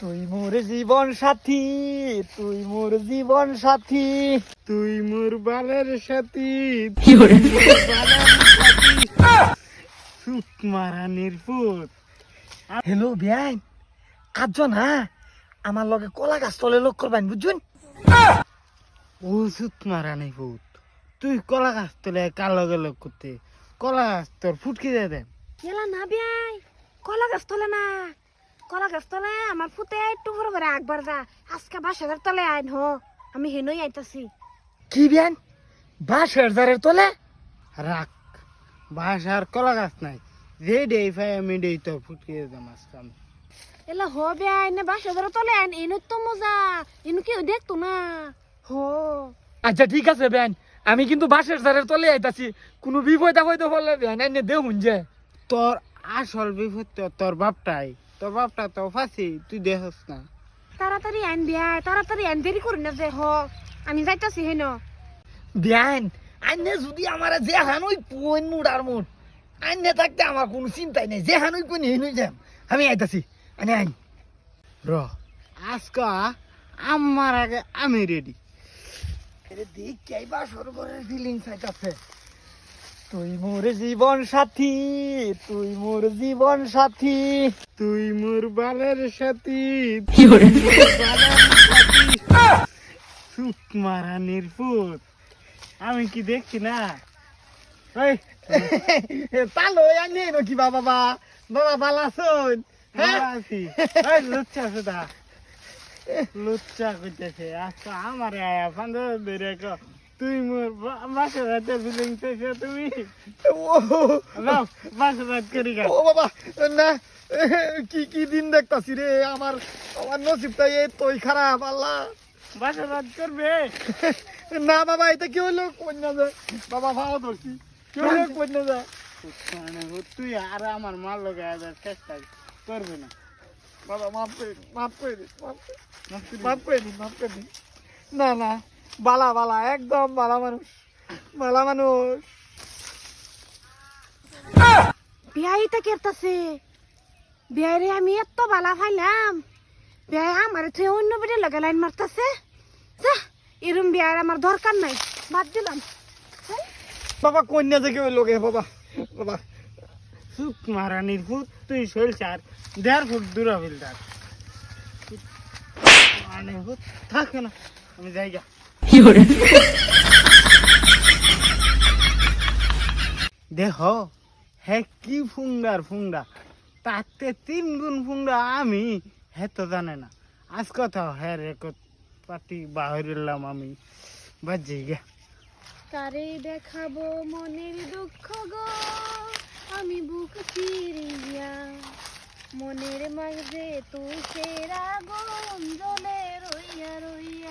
তুই মোর জীবন সাথী তুই মোর জীবন সাথী তুই মোর বালের সাথী সুত মারানির পুত হ্যালো বিয়াই আটজন হ্যাঁ আমার লগে কলা গাছ তলে লোক করবেন বুঝছেন? ও সুত মারানি পুত তুই কলা গাছ তোলে কার লগে লোক করতে? কলা গাছ তোর ফুটকে দিয়ে দেন। না বিয়াই কলা গাছ তলে না। কলা গাছ তলে আমার ফুতে একটু বড় করে একবার যা। আজকে বাসাদার তলে আইন হ। আমি হেনই আইতাছি। কি বিয়ান বাঁশের জারের তলে? রাখ বাস আর কলা গাছ নাই। যে ডে ফাই আমি ডে তোর ফুটকে দেম আজকে আমি। এলা হ বিয়াই না বাসাদার তলে আইন এনে তো মজা। এনু কেউ দেখতো না। হ। আচ্ছা ঠিক আছে বেন। আমি কিন্তু বাঁশের জারের তলে আইতাছি। কোনো বিপদ হইতে বললে বেন এনে দেহুন যে। তোর আসল বিপদ তো তোর বাপটাই। তোর বাপটা তো ফাঁসি তুই দেখস না। তাড়াতাড়ি আইন বিয়াই তাড়াতাড়ি আইন দেরি করি না যে হ। আমি যাইতাছি হেন। বিয়ান আইনে যদি আমার যে হানুই পুন মুড আর মুড। আইনে থাকতে আমার কোনো চিন্তাই নেই যে হানুই পুন হেনুই যাম। আমি আইতাছি আনে আইন। র আজকা আমার আগে আমি রেডি দেখ কি বা সরোবরের ফিলিংস আইতাছে। তুই মোর জীবন সাথী, তুই মোর জীবন সাথী, তুই মোর বালের সাথী পুত আমি কি দেখছি না? তালো আনি কি বাবা বাবা বাবা বালা শুন হ্যাঁ? লুচ্চা সুদা লুচ্চা করতেছে আজকে আমার আয়া ফান্দ ক। তুই মোর বাসা রাতে বিলিং পেয়েছ তুমি? ও বাসা রাত করি গা। ও বাবা না কি কি দিন দেখতাছি রে আমার আমার নসিবটা এই তোই খারাপ আল্লাহ। বাসা রাত করবে? না বাবা এটা কি হইল? কন্যা যায়। বাবা ভালো ধরছি। কি হইল? কন্যা যায়। তুই আর আমার মাল লোকে চেষ্টা করবে না। বাবা মাফ করে মাফ করে দিন, মাফ করে মাফ করে মাফ করে দিন। না না। বালা বালা একদম বালা মানুষ বালা মানুষ। বিয়াই তা কেরতাছে বিয়াই রে আমি এত বালা ফাইলাম বিয়াই আমার তুই অন্য বেটে লগে লাইন মারতাছে। যা এরম বিয়ার আমার দরকার নাই। বাদ দিলাম। বাবা কন্যা থেকে গে বাবা বাবা। সুখ মারানির ফুট তুই শৈল চার দেড় ফুট দূরা থাক মানে থাকে না আমি যাই গা দেহ হে কি ফুন্ডার ফুন্ডা তাতে তিন গুণ ফুন্ডা আমি হে তো জানে না। আজ কথা হে রেকর্ড পার্টি বাহিরলাম আমি। বাজে গা। কারে দেখাবো মনের দুঃখ গো আমি বুক চিরিয়া মনের মাঝে তুই সেরা গম জলে রইয়া রইয়া।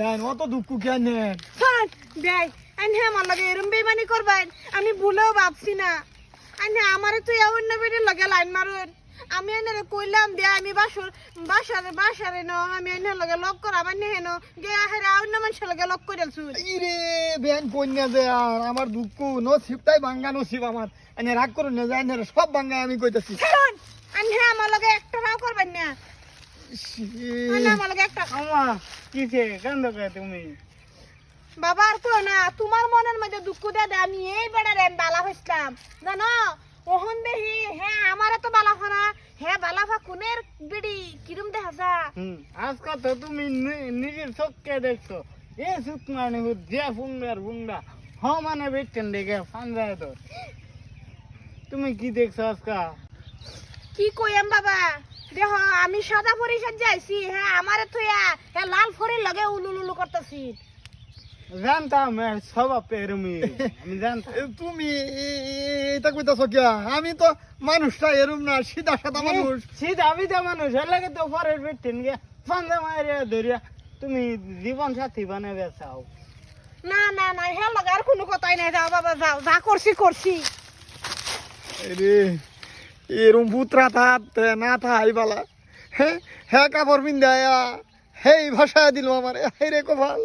দেন অত দুঃখ কেন? ফাট বেই আইনে আমার লগে এরম বেমানি করবেন আমি ভুলেও ভাবছি না। আইনে আমারে তুই অন্য বেডে লগে লাইন মারুন। আমি এনে কইলাম বে আমি বাসর বাসারে বাসারে ন আমি এনে লগে লক করা মানে হেন গে হেরে অন্য মানুষের লগে লক করে দিলছুন ইরে বেন কন্যা যে আর আমার দুঃখ নসিব তাই ভাঙ্গা নসিব আমার। এনে রাগ করুন না যায় না সব ভাঙ্গা আমি কইতাছি। কারণ আইনে আমার লগে একটা নাও করবেন না। আইনে আমার লগে একটা। আমা কিসে তুমি? বাবা আর কো না তোমার মনের মধ্যে দুঃখ দে দে আমি এই বেড়া রেন বালা হইছিলাম। জানো ওহন দেহি হ্যাঁ আমার তো বালা ফনা হ্যাঁ বালা ফা কোনের বিড়ি? কিরম দেখা যা হুম আজ কথা তুমি নিজের চোখকে দেখছ। এ সুখ মানে যে ফুন্ডার ফুন্ডা হ মানে বেচছেন দেখে ফান্দায় তো। তুমি কি দেখছ আজকা? কি কইয়াম বাবা? দেহ আমি সাদা পরিষদ যাইছি হ্যাঁ আমারে থইয়া হ্যাঁ লাল ফরির লগে উলুলুলু করতেছি। জানতাম এর স্বভাব এরমি আমি জানতাম তুমি এটা কইতাছ কিয়া? আমি তো মানুষটা এরম না সিধা সাদা মানুষ। সিধা বিধা মানুষ এর লাগে তো পরের বেচছেন গে ফান্দা মারিয়া ধরিয়া তুমি জীবন সাথী বানাবে চাও। না না না হ্যাঁ লগে আর কোনো কথাই নাই যাও বাবা যাও যা করছি করছি। এরম পুত্রা থাত না থাই বালা। হ্যাঁ হ্যাঁ কাপড় পিন্দায়া এই ভাষা দিল আমার। হে রে কপাল।